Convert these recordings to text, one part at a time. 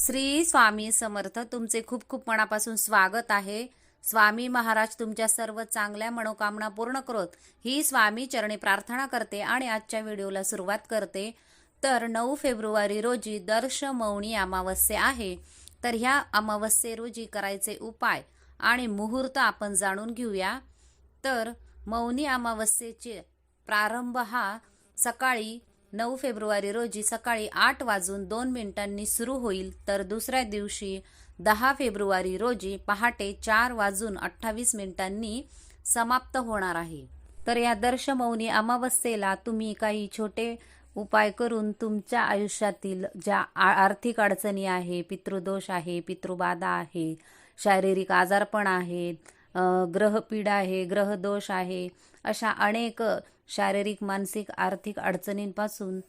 श्री स्वामी समर्थ तुमचे खूप खूप मनापासून स्वागत आहे. स्वामी महाराज तुमच्या सर्व चांगल्या मनोकामना पूर्ण करोत ही स्वामी चरणी प्रार्थना करते आणि आजच्या व्हिडिओला सुरुवात करते. तर नऊ फेब्रुवारी रोजी दर्श मौनी अमावस्या आहे. तर ह्या अमावस्ये रोजी करायचे उपाय आणि मुहूर्त आपण जाणून घेऊया. तर मौनी अमावस्येचे प्रारंभ हा सकाळी नऊ फेब्रुवारी रोजी सकाळी आठ वाजून दोन मिनिटांनी सुरू होईल तर दुसऱ्या दिवशी दहा फेब्रुवारी रोजी पहाटे चार वाजून अठ्ठावीस मिनिटांनी समाप्त होणार आहे. तर या दर्शमौनी अमावस्येला तुम्ही काही छोटे उपाय करून तुमच्या आयुष्यातील ज्या आ- आर्थिक अडचणी आहे पितृदोष आहे पितृबाधा आहे शारीरिक आजारपण आहेत ग्रहपीडा आहे ग्रहदोष आहे अशा अनेक शारीरिक मानसिक आर्थिक अडचणींपासून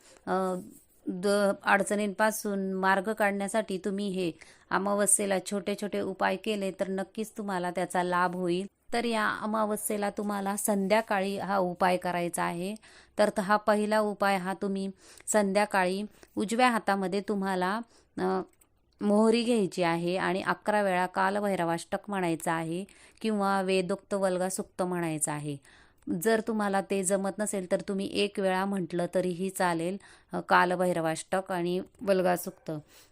द अडचणींपासून मार्ग काढण्यासाठी तुम्ही हे अमावस्येला छोटे छोटे उपाय केले तर नक्कीच तुम्हाला त्याचा लाभ होईल. तर या अमावस्येला तुम्हाला संध्याकाळी हा उपाय करायचा आहे. तर हा पहिला उपाय हा तुम्ही संध्याकाळी उजव्या हातामध्ये तुम्हाला मोहरी घ्यायची आहे आणि अकरा वेळा कालभैरवाष्टक म्हणायचं आहे किंवा वेदोक्त वल्गा सुक्त म्हणायचं आहे. जर तुम्हाला ते जमत नसेल तर तुम्ही एक वेळा म्हटलं तरीही चालेल कालभैरवाष्टक आणि वल्गासुक्त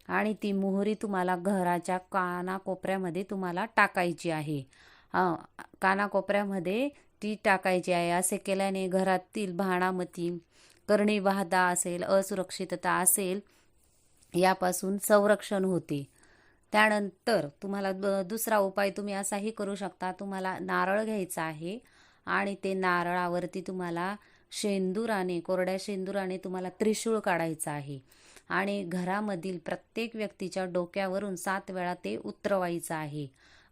आणि ती मोहरी तुम्हाला घराच्या कानाकोपऱ्यामध्ये तुम्हाला टाकायची आहे. कानाकोपऱ्यामध्ये ती टाकायची आहे. असे केल्याने घरातील भाणामती करणी वाहदा असेल असुरक्षितता असेल यापासून संरक्षण होते. त्यानंतर तुम्हाला दुसरा उपाय तुम्ही असाही करू शकता. तुम्हाला नारळ घ्यायचा आहे आणि ते नारळावरती तुम्हाला शेंदुराने कोरड्या शेंदुराने तुम्हाला त्रिशूळ काढायचं आहे. आणि घरामधील प्रत्येक व्यक्तीच्या डोक्यावरून सात वेळा ते उतरवायचं आहे.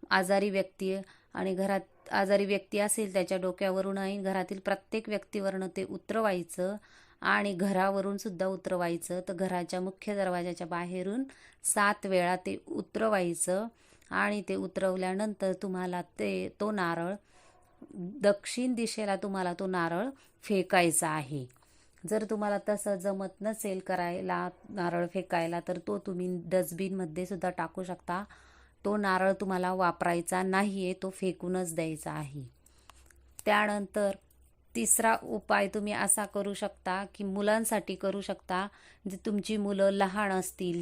आजारी व्यक्ती आणि घरात आजारी व्यक्ती असेल त्याच्या डोक्यावरूनही घरातील प्रत्येक व्यक्तीवरनं ते उतरवायचं आणि घरावरून सुद्धा उतरवायचं. तर घराच्या मुख्य दरवाजाच्या बाहेरून सात वेळा ते उतरवायचं. आणि ते उतरवल्यानंतर तुम्हाला ते तो नारळ दक्षिण दिशेला तुम्हाला तो नारळ फेकायचा आहे. जर तुम्हाला तसं जमत नसेल करायला नारळ फेकायला तर तो तुम्ही डस्टबिनमध्ये सुद्धा टाकू शकता. तो नारळ तुम्हाला वापरायचा नाही आहे तो फेकूनच द्यायचा आहे. त्यानंतर तिसरा उपाय तुम्ही असा करू शकता की मुलांसाठी करू शकता जे तुमची मुलं लहान असतील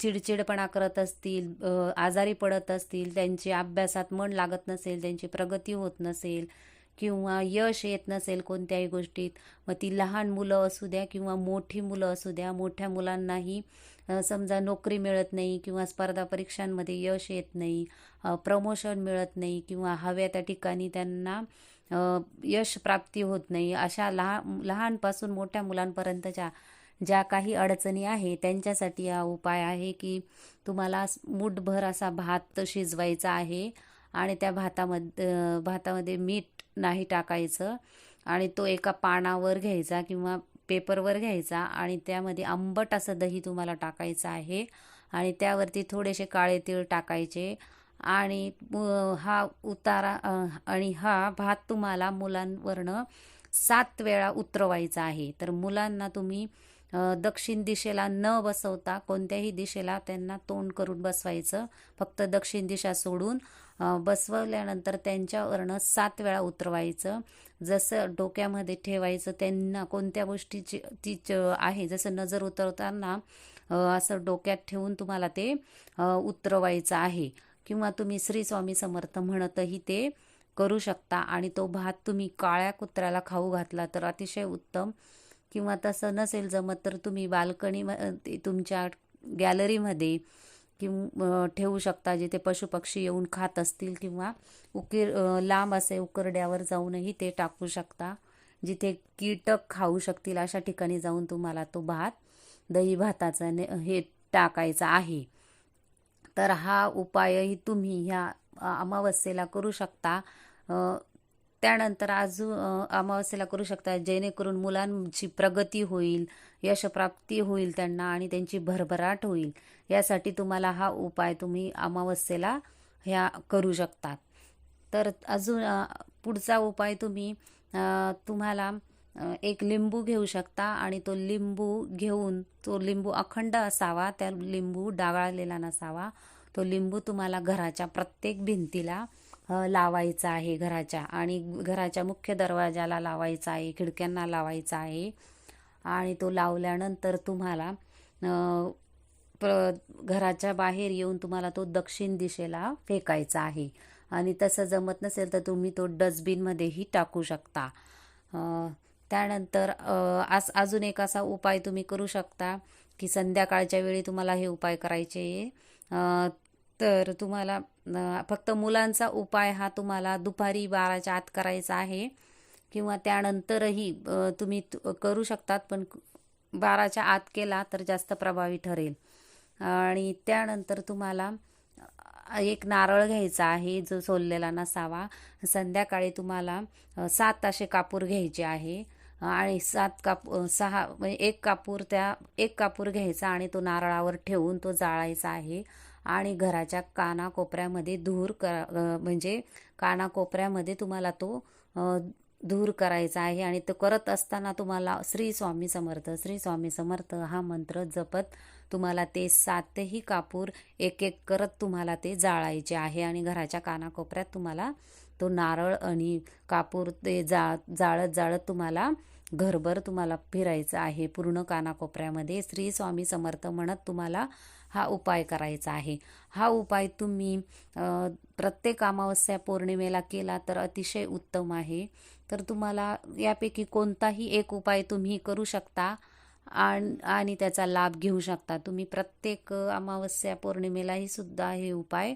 चिडचिडपणा करत असतील आजारी पडत असतील त्यांची अभ्यासात मन लागत नसेल त्यांची प्रगती होत नसेल किंवा यश येत नसेल कोणत्याही गोष्टीत मग ती लहान मुलं असू द्या किंवा मोठी मुलं असू द्या मोठ्या मुलांनाही समजा नोकरी मिळत नाही किंवा स्पर्धा परीक्षांमध्ये यश येत नाही प्रमोशन मिळत नाही किंवा हव्या त्या ठिकाणी त्यांना यश प्राप्ती होत नाही. अशा लहान लहानपासून मोठ्या मुलांपर्यंतच्या ज्या काही अडचणी आहे त्यांच्यासाठी हा उपाय आहे की तुम्हाला मूठभर असा भात शिजवायचा आहे आणि त्या भातामध्ये भातामध्ये मीठ नाही टाकायचं आणि तो एका पानावर घ्यायचा किंवा पेपरवर घ्यायचा आणि त्यामध्ये आंबट असं दही तुम्हाला टाकायचं आहे आणि त्यावरती थोडेसे काळे तीळ टाकायचे आणि हा उतारा आणि हा भात तुम्हाला मुलांवरनं सात वेळा उतरवायचा आहे. तर मुलांना तुम्ही दक्षिण दिशेला न बसवता कोणत्याही दिशेला त्यांना तोंड करून बसवायचं. फक्त दक्षिण दिशा सोडून बसवल्यानंतर त्यांच्यावरनं सात वेळा उतरवायचं. जसं डोक्यामध्ये ठेवायचं त्यांना कोणत्या गोष्टीची ती आहे. जसं नजर उतरवताना असं डोक्यात ठेवून तुम्हाला ते उतरवायचं आहे. किंवा तुम्ही श्री स्वामी समर्थ म्हणतही ते करू शकता. आणि तो भात तुम्ही काळ्या कुत्र्याला खाऊ घातला तर अतिशय उत्तम. किंवा तसं नसेल जमत तर तुम्ही बाल्कनी तुमच्या गॅलरीमध्ये किंवा ठेवू शकता जिथे पशुपक्षी येऊन खात असतील किंवा उकीर लांब असे उकरड्यावर जाऊनही ते टाकू शकता. जिथे कीटक खाऊ शकतील अशा ठिकाणी जाऊन तुम्हाला तो भात दही भाताचा ने- हे टाकायचा आहे. तर हा उपायही तुम्ही ह्या अमावस्येला करू शकता. त्यानंतर अजून अमावस्येला करू शकता जेणेकरून मुलांची प्रगती होईल यशप्राप्ती होईल त्यांना आणि त्यांची भरभराट होईल. यासाठी तुम्हाला हा उपाय तुम्ही अमावस्येला ह्या करू शकता. तर अजून पुढचा उपाय तुम्ही तुम्हाला एक लिंबू घेऊ शकता आणि तो लिंबू घेऊन तो लिंबू अखंड असावा त्या लिंबू डागाळलेला नसावा तो लिंबू तुम्हाला घराच्या प्रत्येक भिंतीला लावायचा आहे घराच्या. आणि घराच्या मुख्य दरवाजाला लावायचा आहे खिडक्यांना लावायचा आहे. आणि तो लावल्यानंतर तुम्हाला प्र घराच्या बाहेर येऊन तुम्हाला तो दक्षिण दिशेला फेकायचा आहे. आणि तसं जमत नसेल तर तुम्ही तो डस्टबिनमध्येही टाकू शकता. त्यानंतर अ, आज अजून एक असा उपाय तुम्ही करू शकता की संध्याकाळच्या वेळी तुम्हाला हे उपाय करायचे आहे. तर तुम्हाला फक्त मुलांचा उपाय हा तुम्हाला दुपारी बाराच्या आत करायचा आहे. किंवा त्यानंतरही तुम्ही करू शकतात पण बाराच्या आत केला तर जास्त प्रभावी ठरेल. आणि त्यानंतर तुम्हाला एक नारळ घ्यायचा आहे जो सोललेला नसावा. संध्याकाळी तुम्हाला सात असे कापूर घ्यायचे आहे. आणि सात काप सहा म्हणजे एक कापूर त्या एक कापूर घ्यायचा आणि तो नारळावर ठेवून तो जाळायचा आहे. आणि घराच्या कानाकोपऱ्यामध्ये धूर कर म्हणजे कानाकोपऱ्यामध्ये तुम्हाला तो धूर करायचा आहे. आणि तो करत असताना तुम्हाला श्री स्वामी समर्थ श्री स्वामी समर्थ हा मंत्र जपत तुम्हाला ते सातही कापूर एक एक करत तुम्हाला ते जाळायचे आहे. आणि घराच्या कानाकोपऱ्यात तुम्हाला तो नारळ आणि कापूर ते जा जाळत जाळत तुम्हाला घरभर तुम्हाला फिरायचं आहे. पूर्ण कानाकोपऱ्यामध्ये श्री स्वामी समर्थ म्हणत तुम्हाला हा उपाय करायचा आहे. हा उपाय तुम्ही प्रत्येक अमावस्या पौर्णिमेला केला तर अतिशय उत्तम आहे. तर तुम्हाला यापैकी कोणताही एक उपाय तुम्ही करू शकता आण आणि त्याचा लाभ घेऊ शकता. तुम्ही प्रत्येक अमावस्या पौर्णिमेलाही सुद्धा हे उपाय